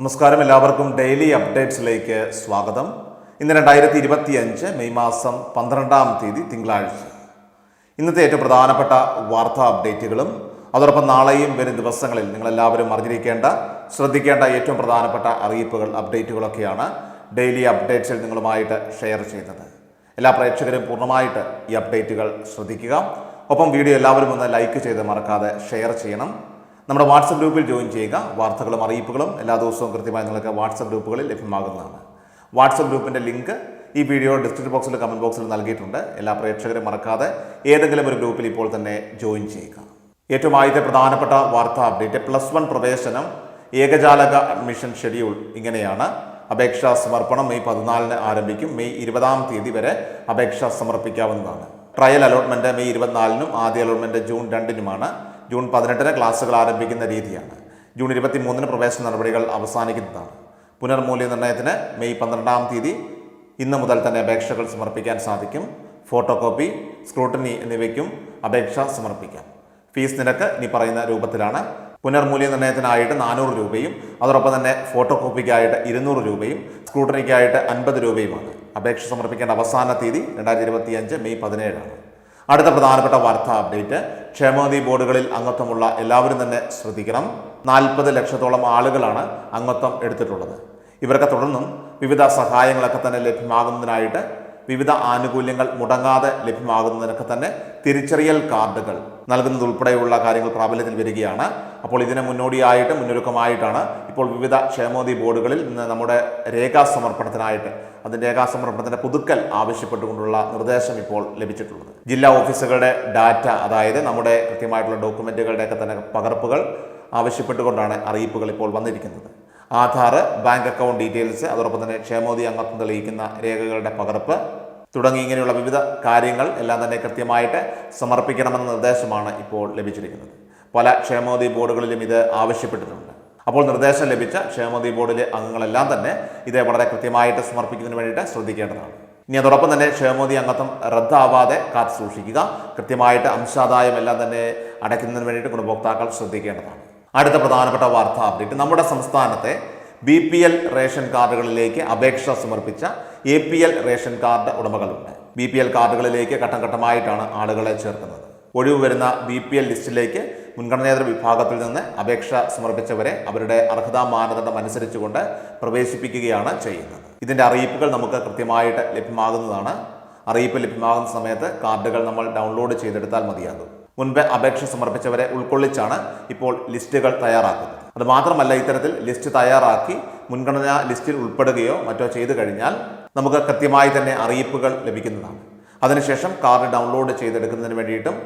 നമസ്കാരം എല്ലാവർക്കും ഡെയിലി അപ്ഡേറ്റ്സിലേക്ക് സ്വാഗതം. ഇന്ന് രണ്ടായിരത്തി ഇരുപത്തി അഞ്ച് മെയ് മാസം പന്ത്രണ്ടാം തീയതി തിങ്കളാഴ്ച. ഇന്നത്തെ ഏറ്റവും പ്രധാനപ്പെട്ട വാർത്താ അപ്ഡേറ്റുകളും അതോടൊപ്പം നാളെയും വരും ദിവസങ്ങളിൽ നിങ്ങളെല്ലാവരും അറിഞ്ഞിരിക്കേണ്ട ശ്രദ്ധിക്കേണ്ട ഏറ്റവും പ്രധാനപ്പെട്ട അറിയിപ്പുകൾ അപ്ഡേറ്റുകളൊക്കെയാണ് ഡെയിലി അപ്ഡേറ്റ്സിൽ നിങ്ങളുമായിട്ട് ഷെയർ ചെയ്യുന്നത് എല്ലാ പ്രേക്ഷകരും പൂർണമായിട്ട് ഈ അപ്ഡേറ്റുകൾ ശ്രദ്ധിക്കുക. ഒപ്പം വീഡിയോ എല്ലാവരും ഒന്ന് ലൈക്ക് ചെയ്ത് മറക്കാതെ ഷെയർ ചെയ്യണം. നമ്മുടെ വാട്സപ്പ് ഗ്രൂപ്പിൽ ജോയിൻ ചെയ്യുക. വാർത്തകളും അറിയിപ്പുകളും എല്ലാ ദിവസവും കൃത്യമായി നിങ്ങൾക്ക് വാട്സപ്പ് ഗ്രൂപ്പുകളിൽ ലഭ്യമാകുന്നതാണ്. വാട്സപ്പ് ഗ്രൂപ്പിന്റെ ലിങ്ക് ഈ വീഡിയോ ഡിസ്ക്രിപ്ഷൻ ബോക്സിൽ കമന്റ് ബോക്സിൽ നൽകിയിട്ടുണ്ട്. എല്ലാ പ്രേക്ഷകരും മറക്കാതെ ഏതെങ്കിലും ഒരു ഗ്രൂപ്പിൽ ഇപ്പോൾ തന്നെ ജോയിൻ ചെയ്യുക. ഏറ്റവും ആദ്യത്തെ പ്രധാനപ്പെട്ട വാർത്താ അപ്ഡേറ്റ് പ്ലസ് വൺ പ്രവേശനം ഏകജാലക അഡ്മിഷൻ ഷെഡ്യൂൾ ഇങ്ങനെയാണ്. അപേക്ഷാ സമർപ്പണം മെയ് പതിനാലിന് ആരംഭിക്കും. മെയ് ഇരുപതാം തീയതി വരെ അപേക്ഷ സമർപ്പിക്കാവുന്നതാണ്. ട്രയൽ അലോട്ട്മെന്റ് മെയ് ഇരുപത്തിനാലിനും ആദ്യ അലോട്ട്മെന്റ് ജൂൺ രണ്ടിനുമാണ്. ജൂൺ പതിനെട്ടിന് ക്ലാസ്സുകൾ ആരംഭിക്കുന്ന രീതിയാണ്. ജൂൺ ഇരുപത്തി മൂന്നിന് പ്രവേശന നടപടികൾ അവസാനിക്കുന്നതാണ്. പുനർമൂല്യനിർണയത്തിന് മെയ് പന്ത്രണ്ടാം തീയതി ഇന്ന് മുതൽ തന്നെ അപേക്ഷകൾ സമർപ്പിക്കാൻ സാധിക്കും. ഫോട്ടോ കോപ്പി സ്ക്രൂട്ടനി എന്നിവയ്ക്കും അപേക്ഷ സമർപ്പിക്കാം. ഫീസ് നിരക്ക് ഇനി പറയുന്ന രൂപത്തിലാണ്. പുനർമൂല്യനിർണയത്തിനായിട്ട് നാനൂറ് രൂപയും അതോടൊപ്പം തന്നെ ഫോട്ടോ കോപ്പിക്കായിട്ട് ഇരുന്നൂറ് രൂപയും സ്ക്രൂട്ടനിക്കായിട്ട് അൻപത് രൂപയുമാണ്. അപേക്ഷ സമർപ്പിക്കേണ്ട അവസാന തീയതി രണ്ടായിരത്തി ഇരുപത്തിയഞ്ച് മെയ് പതിനേഴാണ്. അടുത്ത പ്രധാനപ്പെട്ട വാർത്താ അപ്ഡേറ്റ് ക്ഷേമനിധി ബോർഡുകളിൽ അംഗത്വമുള്ള എല്ലാവരും തന്നെ ശ്രദ്ധിക്കണം. നാൽപ്പത് ലക്ഷത്തോളം ആളുകളാണ് അംഗത്വം എടുത്തിട്ടുള്ളത്. ഇവർക്ക് തുടർന്നും വിവിധ സഹായങ്ങളൊക്കെ തന്നെ ലഭ്യമാകുന്നതിനായിട്ട് വിവിധ ആനുകൂല്യങ്ങൾ മുടങ്ങാതെ ലഭ്യമാകുന്നതിനൊക്കെ തന്നെ തിരിച്ചറിയൽ കാർഡുകൾ നൽകുന്നതുൾപ്പെടെയുള്ള കാര്യങ്ങൾ പ്രാബല്യത്തിൽ വരികയാണ്. അപ്പോൾ ഇതിന് മുന്നോടിയായിട്ട് മുന്നൊരുക്കമായിട്ടാണ് ഇപ്പോൾ വിവിധ ക്ഷേമോദി ബോർഡുകളിൽ ഇന്ന് നമ്മുടെ രേഖാ സമർപ്പണത്തിനായിട്ട് അതിന്റെ രേഖാ സമർപ്പണത്തിന്റെ പുതുക്കൽ ആവശ്യപ്പെട്ടുകൊണ്ടുള്ള നിർദ്ദേശം ഇപ്പോൾ ലഭിച്ചിട്ടുള്ളത്. ജില്ലാ ഓഫീസുകളുടെ ഡാറ്റ അതായത് നമ്മുടെ കൃത്യമായിട്ടുള്ള ഡോക്യുമെന്റുകളുടെയൊക്കെ തന്നെ പകർപ്പുകൾ ആവശ്യപ്പെട്ടുകൊണ്ടാണ് അറിയിപ്പുകൾ ഇപ്പോൾ വന്നിരിക്കുന്നത്. ആധാർ ബാങ്ക് അക്കൗണ്ട് ഡീറ്റെയിൽസ് അതോടൊപ്പം തന്നെ ക്ഷേമോദി അംഗത്വം തെളിയിക്കുന്ന രേഖകളുടെ പകർപ്പ് തുടങ്ങി ഇങ്ങനെയുള്ള വിവിധ കാര്യങ്ങൾ എല്ലാം തന്നെ കൃത്യമായിട്ട് സമർപ്പിക്കണമെന്ന നിർദ്ദേശമാണ് ഇപ്പോൾ ലഭിച്ചിരിക്കുന്നത്. പല ക്ഷേമോദി ബോർഡുകളിലും ഇത് ആവശ്യപ്പെട്ടിട്ടുണ്ട്. അപ്പോൾ നിർദ്ദേശം ലഭിച്ച ക്ഷേമോദി ബോർഡിലെ അംഗങ്ങളെല്ലാം തന്നെ ഇത് വളരെ കൃത്യമായിട്ട് സമർപ്പിക്കുന്നതിന് വേണ്ടിയിട്ട് ശ്രദ്ധിക്കേണ്ടതാണ്. ഇനി അതോടൊപ്പം തന്നെ ക്ഷേമോദി അംഗത്വം റദ്ദാവാതെ കാത്തു സൂക്ഷിക്കുക കൃത്യമായിട്ട് അംശാദായം എല്ലാം തന്നെ അടയ്ക്കുന്നതിന് വേണ്ടിയിട്ട് ഗുണഭോക്താക്കൾ ശ്രദ്ധിക്കേണ്ടതാണ്. അടുത്ത പ്രധാനപ്പെട്ട വാർത്താ അപ്ഡേറ്റ് നമ്മുടെ സംസ്ഥാനത്തെ ബി പി എൽ റേഷൻ കാർഡുകളിലേക്ക് അപേക്ഷ സമർപ്പിച്ച A P L ration card ഉടമകളുണ്ട്. B P L കാർഡുകളിലേക്ക് ഘട്ടം ഘട്ടമായിട്ടാണ് ആളുകളെ ചേർക്കുന്നത്. ഒഴിവ് വരുന്ന ബി പി എൽ ലിസ്റ്റിലേക്ക് മുൻഗണനേതര വിഭാഗത്തിൽ നിന്ന് അപേക്ഷ സമർപ്പിച്ചവരെ അവരുടെ അർഹതാ മാനദണ്ഡം അനുസരിച്ചുകൊണ്ട് പ്രവേശിപ്പിക്കുകയാണ് ചെയ്യുന്നത്. ഇതിന്റെ അറിയിപ്പുകൾ നമുക്ക് കൃത്യമായിട്ട് ലഭ്യമാകുന്നതാണ്. അറിയിപ്പ് ലഭ്യമാകുന്ന സമയത്ത് കാർഡുകൾ നമ്മൾ ഡൗൺലോഡ് ചെയ്തെടുത്താൽ മതിയാകും. മുൻപ് അപേക്ഷ സമർപ്പിച്ചവരെ ഉൾക്കൊള്ളിച്ചാണ് ഇപ്പോൾ ലിസ്റ്റുകൾ തയ്യാറാക്കുന്നത്. അത് മാത്രമല്ല ഇത്തരത്തിൽ ലിസ്റ്റ് തയ്യാറാക്കി മുൻഗണനാ ലിസ്റ്റിൽ ഉൾപ്പെടുകയോ മറ്റോ ചെയ്തു കഴിഞ്ഞാൽ നമുക്ക് കൃത്യമായി തന്നെ അറിയിപ്പുകൾ ലഭിക്കുന്നതാണ്. അതിനുശേഷം കാർഡ് ഡൗൺലോഡ് ചെയ്തെടുക്കുന്നതിന് വേണ്ടിയിട്ടും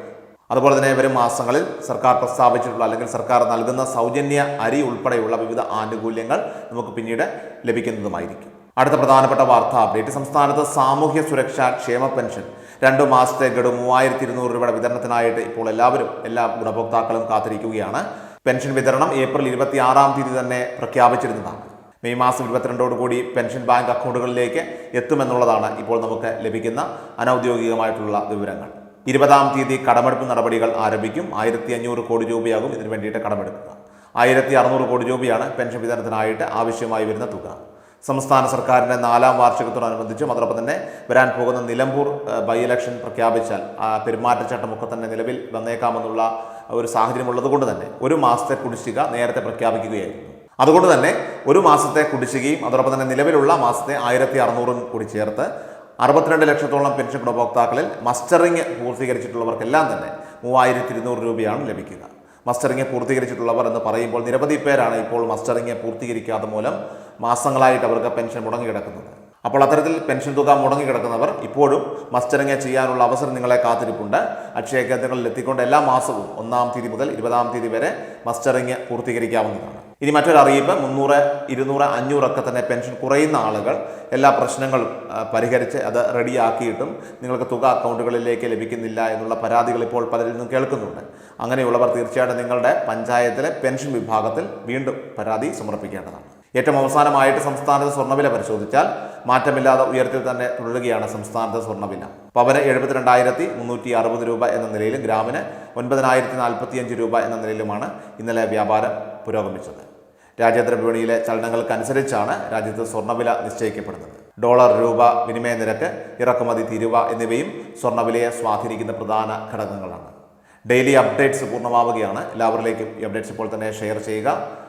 അതുപോലെ തന്നെ വരും മാസങ്ങളിൽ സർക്കാർ പ്രസ്താവിച്ചിട്ടുള്ള അല്ലെങ്കിൽ സർക്കാർ നൽകുന്ന സൗജന്യ അരി ഉൾപ്പെടെയുള്ള വിവിധ ആനുകൂല്യങ്ങൾ നമുക്ക് പിന്നീട് ലഭിക്കുന്നതുമായിരിക്കും. അടുത്ത പ്രധാനപ്പെട്ട വാർത്താ അപ്ഡേറ്റ്. സംസ്ഥാനത്ത് സാമൂഹ്യ സുരക്ഷാ ക്ഷേമ പെൻഷൻ രണ്ടു മാസത്തെ ഗഡു മൂവായിരത്തി ഇരുന്നൂറ് രൂപയുടെ വിതരണത്തിനായിട്ട് ഇപ്പോൾ എല്ലാവരും എല്ലാ ഗുണഭോക്താക്കളും കാത്തിരിക്കുകയാണ്. പെൻഷൻ വിതരണം ഏപ്രിൽ ഇരുപത്തി ആറാം തീയതി തന്നെ പ്രഖ്യാപിച്ചിരുന്നതാണ്. മെയ് മാസം ഇരുപത്തിരണ്ടോടുകൂടി പെൻഷൻ ബാങ്ക് അക്കൗണ്ടുകളിലേക്ക് എത്തുമെന്നുള്ളതാണ് ഇപ്പോൾ നമുക്ക് ലഭിക്കുന്ന അനൗദ്യോഗികമായിട്ടുള്ള വിവരങ്ങൾ. ഇരുപതാം തീയതി കടമെടുപ്പ് നടപടികൾ ആരംഭിക്കും. ആയിരത്തി അഞ്ഞൂറ് കോടി രൂപയാകും ഇതിനു വേണ്ടിയിട്ട് കടമെടുക്കുക. ആയിരത്തി അറുന്നൂറ് കോടി രൂപയാണ് പെൻഷൻ വിതരണത്തിനായിട്ട് ആവശ്യമായി വരുന്ന തുക. സംസ്ഥാന സർക്കാരിന്റെ നാലാം വാർഷികത്തോടനുബന്ധിച്ചും അതോടൊപ്പം തന്നെ വരാൻ പോകുന്ന നിലമ്പൂർ ബൈ ഇലക്ഷൻ പ്രഖ്യാപിച്ചാൽ ആ പെരുമാറ്റച്ചട്ടമൊക്കെ തന്നെ നിലവിൽ വന്നേക്കാമെന്നുള്ള ഒരു സാഹചര്യമുള്ളത് കൊണ്ട് തന്നെ ഒരു മാസത്തെ കുടിശ്ശിക നേരത്തെ പ്രഖ്യാപിക്കുകയായിരുന്നു. അതുകൊണ്ട് തന്നെ ഒരു മാസത്തെ കുടിശ്ശികയും അതോടൊപ്പം തന്നെ നിലവിലുള്ള മാസത്തെ ആയിരത്തി അറുന്നൂറും കൂടി ചേർത്ത് അറുപത്തിരണ്ട് ലക്ഷത്തോളം പെൻഷൻ ഗുണഭോക്താക്കളിൽ മസ്റ്ററിംഗ് പൂർത്തീകരിച്ചിട്ടുള്ളവർക്കെല്ലാം തന്നെ മൂവായിരത്തി ഇരുന്നൂറ് രൂപയാണ് ലഭിക്കുക. മസ്റ്ററിംഗ് പൂർത്തീകരിച്ചിട്ടുള്ളവർ എന്ന് പറയുമ്പോൾ നിരവധി പേരാണ് ഇപ്പോൾ മസ്റ്ററിംഗ് പൂർത്തീകരിക്കാതെ മൂലം മാസങ്ങളായിട്ട് അവർക്ക് പെൻഷൻ മുടങ്ങിക്കിടക്കുന്നത്. അപ്പോൾ അത്തരത്തിൽ പെൻഷൻ തുക മുടങ്ങിക്കിടക്കുന്നവർ ഇപ്പോഴും മസ്റ്ററിങ് ചെയ്യാനുള്ള അവസരം നിങ്ങളെ കാത്തിരിപ്പുണ്ട്. അക്ഷയ കേന്ദ്രങ്ങളിൽ എത്തിക്കൊണ്ട് എല്ലാ മാസവും ഒന്നാം തീയതി മുതൽ ഇരുപതാം തീയതി വരെ മസ്റ്ററിങ് പൂർത്തീകരിക്കാവുന്നതാണ്. ഇനി മറ്റൊരു അറിയിപ്പ് മുന്നൂറ് ഇരുന്നൂറ് അഞ്ഞൂറൊക്കെ തന്നെ പെൻഷൻ കുറയുന്ന ആളുകൾ എല്ലാ പ്രശ്നങ്ങളും പരിഹരിച്ച് അത് റെഡിയാക്കിയിട്ടും നിങ്ങൾക്ക് തുക അക്കൗണ്ടുകളിലേക്ക് ലഭിക്കുന്നില്ല എന്നുള്ള പരാതികൾ ഇപ്പോൾ പലരിൽ നിന്നും കേൾക്കുന്നുണ്ട്. അങ്ങനെയുള്ളവർ തീർച്ചയായിട്ടും നിങ്ങളുടെ പഞ്ചായത്തിലെ പെൻഷൻ വിഭാഗത്തിൽ വീണ്ടും പരാതി സമർപ്പിക്കേണ്ടതാണ്. ഏറ്റവും അവസാനമായിട്ട് സംസ്ഥാനത്ത് സ്വർണവില പരിശോധിച്ചാൽ മാറ്റമില്ലാതെ ഉയരത്തിൽ തന്നെ തുടരുകയാണ് സംസ്ഥാനത്തെ സ്വർണവില. പവന് എഴുപത്തിരണ്ടായിരത്തി മുന്നൂറ്റി അറുപത് രൂപ എന്ന നിലയിലും ഗ്രാമിന് ഒൻപതിനായിരത്തി നാൽപ്പത്തിയഞ്ച് രൂപ എന്ന നിലയിലുമാണ് ഇന്നലെ വ്യാപാരം പുരോഗമിച്ചത്. രാജ്യാന്തര വിപണിയിലെ ചലനങ്ങൾക്കനുസരിച്ചാണ് രാജ്യത്ത് സ്വർണവില നിശ്ചയിക്കപ്പെടുന്നത്. ഡോളർ രൂപ വിനിമയ നിരക്ക് ഇറക്കുമതി തീരുവ എന്നിവയും സ്വർണവിലയെ സ്വാധീനിക്കുന്ന പ്രധാന ഘടകങ്ങളാണ്. ഡെയിലി അപ്ഡേറ്റ്സ് പൂർണമാവുകയാണ്. എല്ലാവരിലേക്കും ഈ അപ്ഡേറ്റ്സ് ഇപ്പോൾ തന്നെ ഷെയർ ചെയ്യുക.